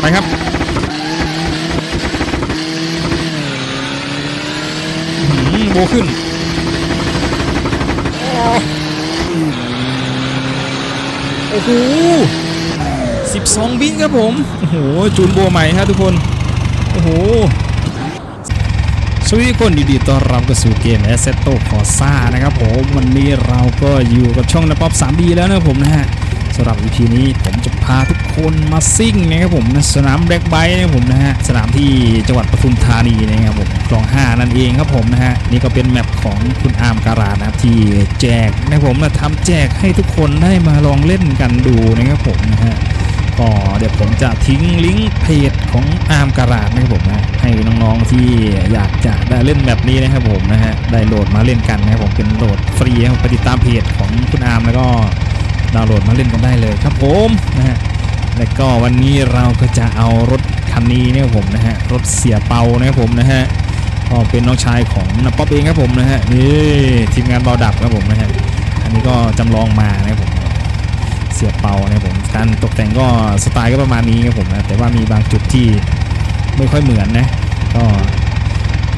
ไปครับอื้อหือโบขึ้นโอ้โห12 วิครับผม โอ้โห จูนโบใหม่ฮะทุกคน โอ้โห สวัสดีทุกคนดีๆต้อนรับเข้าสู่เกม Assetto Corsa นะครับผม วันนี้เราก็อยู่กับช่องนป๊อป 3D แล้วนะครับผมนะฮะสำหรับ EP นี้ผมจะพาทุกคนมาซิ่งนะครับผมสนามแบล็กไบค์นะครับผมนะฮะสนามที่จังหวัดปทุมธานีนะครับผมคลอง 5 นั่นเองครับผมนะฮะนี่ก็เป็นแมปของคุณอาร์มการานะครับที่แจกนะครับผมนะทำแจกให้ทุกคนได้มาลองเล่นกันดูนะครับผมนะฮะก็เดี๋ยวผมจะทิ้งลิงก์เพจของอาร์มการาดนะครับผมนะให้น้องๆที่อยากจะได้เล่นแบบนี้นะครับผมนะฮะได้โหลดมาเล่นกันนะครับผมเป็นโหลดฟรีนะครับไปติดตามเพจของคุณอาร์มแล้วก็ ดาวน์โหลดมาเล่นกันได้เลยครับผมนะฮะแล้วก็วันนี้เราก็จะเอารถคันนี้นะครับผมนะฮะรถเสียเปานะครับผมนะฮะก็เป็นน้องชายของนับป๊อปเองครับผมนะฮะนี่ทีมงานเบาดับครับผมนะฮะอันนี้ก็จำลองมานะครับผมเสียเปานะครับผมการตกแต่งก็สไตล์ก็ประมาณนี้ครับผมนะแต่ว่ามีบางจุดที่ไม่ค่อยเหมือนนะก็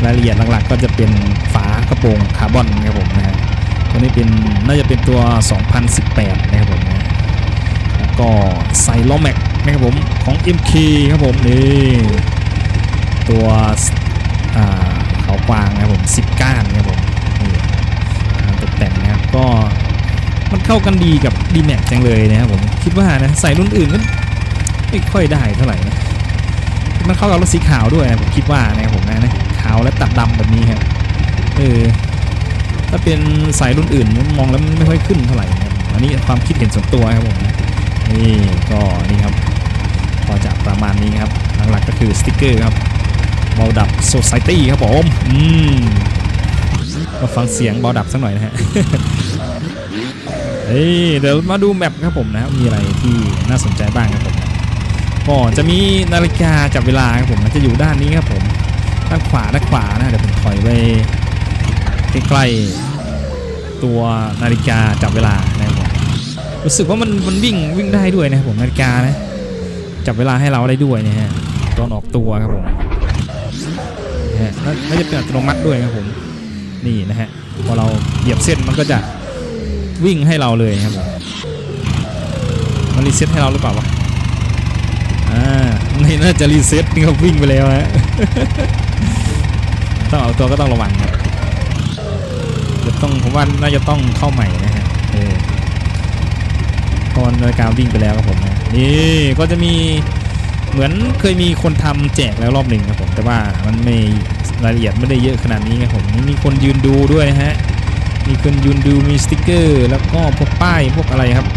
รายละเอียดหลักๆ ก็จะเป็นฝากระโปรงคาร์บอนนะครับผมนะฮะ ตัวนี้เป็นน่าจะเป็นตัว 2018 นะครับผมแล้วก็ใส่ล้อแม็กนะครับผมของ MK ครับผมนี่ตัวเขากวางนะครับผม10ก้านนะครับผมนี่การตกแต่งนะครับก็มันเข้ากันดีกับ d m a x จังเลยนะครับผมคิดว่านะใส่รุ่นอื่นก็ไม่ค่อยได้เท่าไหร่นะมันเข้ากับรถสีขาวด้วยนะผมคิดว่านะครับผมนะนะขาวและตัดดำแบบนี้ครับเออ ถ้าเป็นสายรุ่นอื่นมองแล้วมันไม่ค่อยขึ้นเท่าไหร่ครับอันนี้ความคิดเห็นส่วนตัวครับผมนี่ก็นี่ครับก็จะประมาณนี้ครับหลักๆก็คือสติกเกอร์ครับเบาดับโซซ i ตี้ครับผมอืมมาฟังเสียงเบาดับสักหน่อยนะฮะเฮ้ยเดี๋ยวมาดูแมปครับผมนะครับมีอะไรที่น่าสนใจบ้างครับผมก็จะมีนาฬิกาจับเวลาครับผมมันจะอยู่ด้านนี้ครับผมด้านขวาด้านขวานะเดี๋ยวผมถอยไปใกล้ๆ ตัวนาฬิกาจับเวลานะครับผมรู้สึกว่ามันมันวิ่งวิ่งได้ด้วยนะครับผมนาฬิกานะจับเวลาให้เราได้ด้วยนะฮะตอนออกตัวครับผมนะฮะแล้วจะเป็นอัตโนมัติด้วยครับผมนี่นะฮะพอเราเหยียบเส้นมันก็จะวิ่งให้เราเลยครับผมมันรีเซ็ตให้เราหรือเปล่าวะอ่าไม่น่าจะรีเซ็ตนี่ครับวิ่งไปแล้วฮะต้องเอาตัวก็ต้องระวังครับ จะต้องผมว่าน่าจะต้องเข้าใหม่นะฮะเออตอนนาฬิการวิ่งไปแล้วครับผมนะนี่ก็จะมีเหมือนเคยมีคนทำแจกแล้วรอบหนึ่งครับผมแต่ว่ามันไม่รายละเอียดไม่ได้เยอะขนาดนี้ครับผมมีคนยืนดูด้วยนะฮะมีคนยืนดูมีสติกเกอร์ แล้วก็พวกป้ายพวกอะไรครับ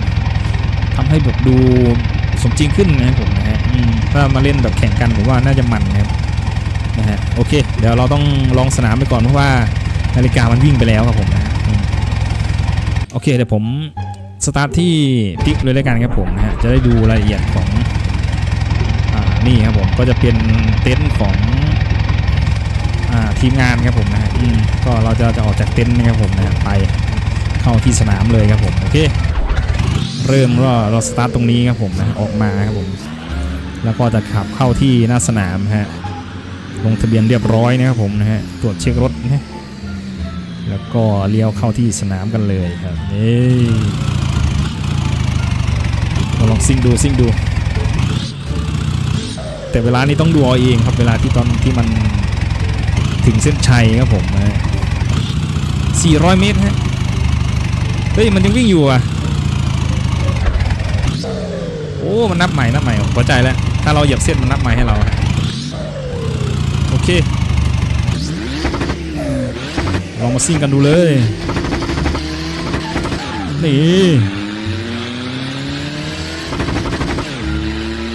ทำให้แบบดูสมจริงขึ้นนะครับผมนะฮะถ้ามาเล่นแบบแข่งกันผมว่าน่าจะมันนะครับนะฮะโอเค เดี๋ยวเราต้องลองสนามไปก่อนเพราะว่า นาฬิกามันวิ่งไปแล้วครับผมนะโอเคเดี๋ยวผมสตาร์ทที่ปิ๊กเลยแล้วกันครับผมนะฮะจะได้ดูรายละเอียดของอ่านี่ครับผมก็จะเป็นเต็นท์ของอ่าทีมงานครับผมนะฮะก็เราจะจะออกจากเต็นท์นะครับผมนะฮะไปเข้าที่สนามเลยครับผมโอเคเริ่มก็เราสตาร์ทตรงนี้ครับผมนะออกมาครับผมแล้วก็จะขับเข้าที่หน้าสนามฮะลงทะเบียนเรียบร้อยนะครับผมนะฮะตรวจเช็ครถนะ แล้วก็เลี้ยวเข้าที่สนามกันเลยครับนี่เราลองซิ่งดูซิ่งดู แต่เวลานี้ต้องดูเอาเองครับเวลาที่ตอนที่มันถึงเส้นชัยครับผมนะ400 เมตรฮะเฮ้ยมันยังวิ่งอยู่อะโอ้มันนับใหม่นับใหม่พอใจแล้วถ้าเราเหยียบเส้นมันนับใหม่ให้เราโอเค ลองมาซิ่งกันดูเลย นี่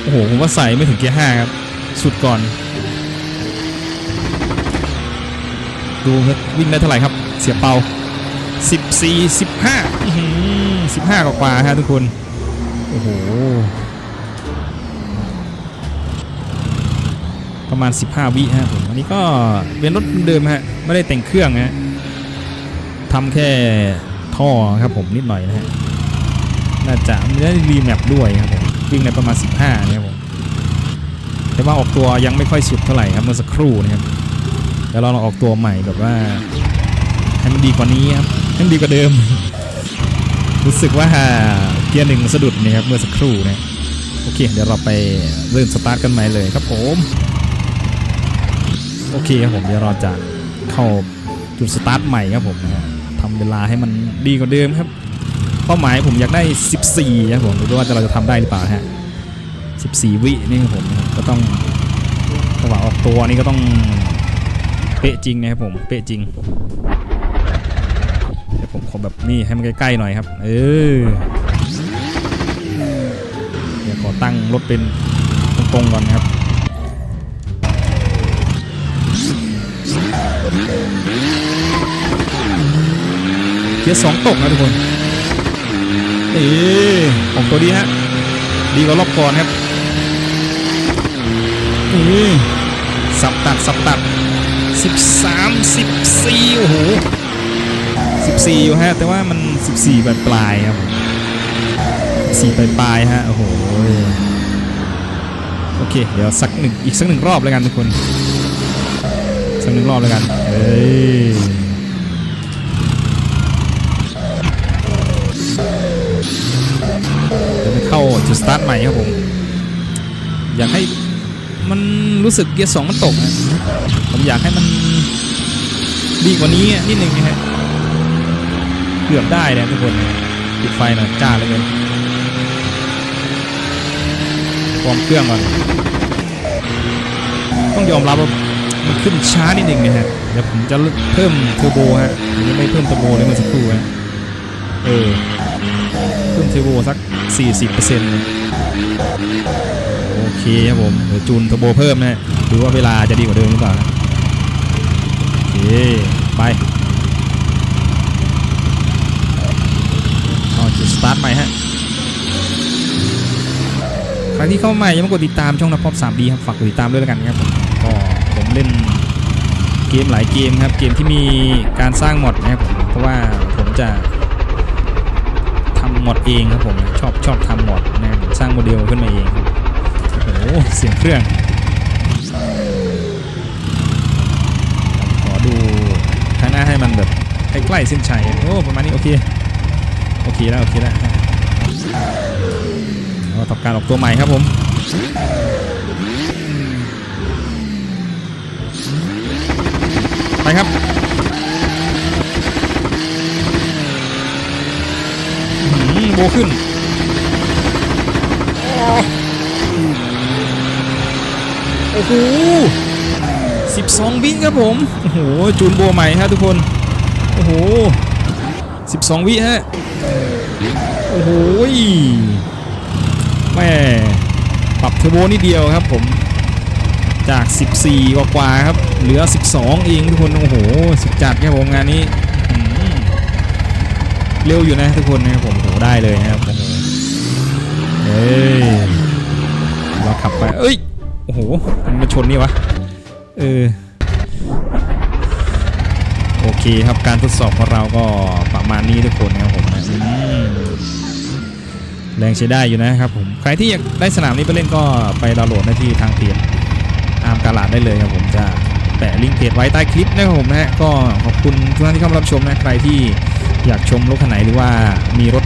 โอ้โห ผมว่าใส่ไม่ถึงเกียร์ห้าครับ สุดก่อน ดูครับวิ่งได้เท่าไหร่ครับ เสียเปา14 15อื้อหือ15กว่ากว่าฮะทุกคน โอ้โห ประมาณ 15 วิฮะผม อันนี้ก็เป็นรถเดิมฮะ ไม่ได้แต่งเครื่องฮะ ทำแค่ท่อครับผมนิดหน่อยนะฮะน่าจะไม่ได้รีแมปด้วยครับผมวิ่งในประมาณ 15นะครับผมแต่ว่าออกตัวยังไม่ค่อยสุดเท่าไหร่ครับเมื่อสักครู่นะครับเดี๋ยวเราลองออกตัวใหม่แบบว่าให้มันดีกว่านี้ครับให้มันดีกว่าเดิม รู้สึกว่าเกียร์หนึ่งสะดุดนะครับเมื่อสักครู่นะโอเค เดี๋ยวเราไปเริ่มสตาร์ทกันใหม่เลยครับผมโอเคครับผมเดี๋ยวเราจะเข้าจุดสตาร์ทใหม่ครับผมนะฮะ ทำเวลาให้มันดีกว่าเดิมครับ เป้าหมายผมอยากได้ 14ครับผมไม่รู้ว่าจะเราจะทำได้หรือเปล่าฮะ 14 วินี่ครับผมก็ต้องจังหวะออกตัวนี่ก็ต้องเป๊ะจริงนะครับผมเป๊ะจริงเดี๋ยวผมขอแบบนี่ให้มันใกล้ๆหน่อยครับ เออเดี๋ยวขอตั้งรถเป็นตรงๆก่อนนะครับ ยสองตกนะทุกคนเอ๊ของตัวดีฮะดีกว่ารอบก่อนครับเอ๊สับตัดสับตัด13 14โอ้โห14อยู่ฮะแต่ว่ามัน14ปลายปลายครับ14ปลายปลายฮะโอ้โหโอเคเดี๋ยวสักหนึ่งอีกสักหนึ่งรอบแล้วกันทุกคนสักหนึ่งรอบแล้วกันเอ้ย จุดสตาร์ทใหม่ครับผม อยากให้มันรู้สึกเกียร์สองมันตกนะผมอยากให้มันดีกว่านี้นิดนึงนะฮะเกือบได้เลยทุกคนปิดไฟหน่อยจ้าเลยเกินวอร์มเครื่องก่อนต้องยอมรับว่ามันขึ้นช้านิดนึงนะฮะเดี๋ยวผมจะเพิ่มเทอร์โบฮะผมยังไม่เพิ่มเทอร์โบเลยเมื่อสักครู่ฮะเออเพิ่มเทอร์โบสัก 40%โอเคครับผมเดี๋ยวจูนเทอร์โบเพิ่มนะดูว่าเวลาจะดีกว่าเดิมหรือเปล่านะโอเคไปเอาจุดสตาร์ทใหม่ฮะใครที่เข้าใหม่ยังไม่กดติดตามช่องนับพอป 3D ครับฝากกดติดตามด้วยแล้วกันครับผมก็ผมเล่นเกมหลายเกมครับเกมที่มีการสร้างมอดนะครับผมเพราะว่าผมจะ มอดเองครับผมชอบชอบทำมอดนะสร้างโมเดลขึ้นมาเองครับโอ้โหเสียงเครื่องขอดูข้างหน้าให้มันแบบใกล้ๆเส้นชัยโอ้ประมาณนี้โอเคโอเคแล้วโอเคแล้วเราทำการออกตัวใหม่ครับผมไปครับ อืม โบขึ้นโอ้โห12วิครับผม โอ้โห จูนโบใหม่ฮะทุกคน โอ้โห12วิฮะ โอ้โหแม่ปรับเทอร์โบนิดเดียวครับผม จาก 14กว่ากว่าๆครับ เหลือ 12 เองทุกคน โอ้โห สุดจัดครับผมงานนี้ เร็วอยู่นะทุกคนนะครับผมโหได้เลยนะครับเฮ้ยเราขับไปเอ้ยโอ้โหมันมาชนนี่วะเออโอเคครับการทดสอบของเราก็ประมาณนี้ทุกคนนะครับผมนะอืมแรงใช้ได้อยู่นะครับผมใครที่อยากได้สนามนี้ไปเล่นก็ไปดาวน์โหลดได้ที่ทางเพจอาร์มกาลาดได้เลยครับผมจะแปะลิงก์เพจไว้ใต้คลิปนะครับผมนะฮะก็ขอบคุณทุกท่านที่เข้ามารับชมนะใครที่ อยากชมรถคันไหนหรือว่ามีรถ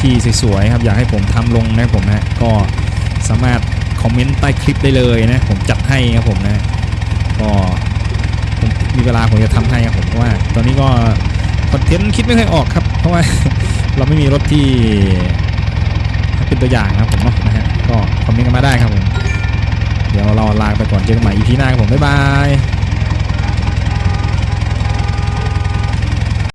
ที่สวยๆครับอยากให้ผมทำลงนะผมนะก็สามารถคอมเมนต์ใต้คลิปได้เลยนะผมจัดให้ครับผมนะก็ผมมีเวลาผมจะทำให้ครับผมเพราะว่า ตอนนี้ก็คอนเทนต์คิดไม่ค่อยออกครับ เพราะว่าเราไม่มีรถที่เป็นตัวอย่างครับผมเนาะนะฮะก็คอมเมนต์กันมาได้ครับผมเดี๋ยวเราลาไปก่อนเจอกันใหม่ EP หน้าครับผมบ๊ายบาย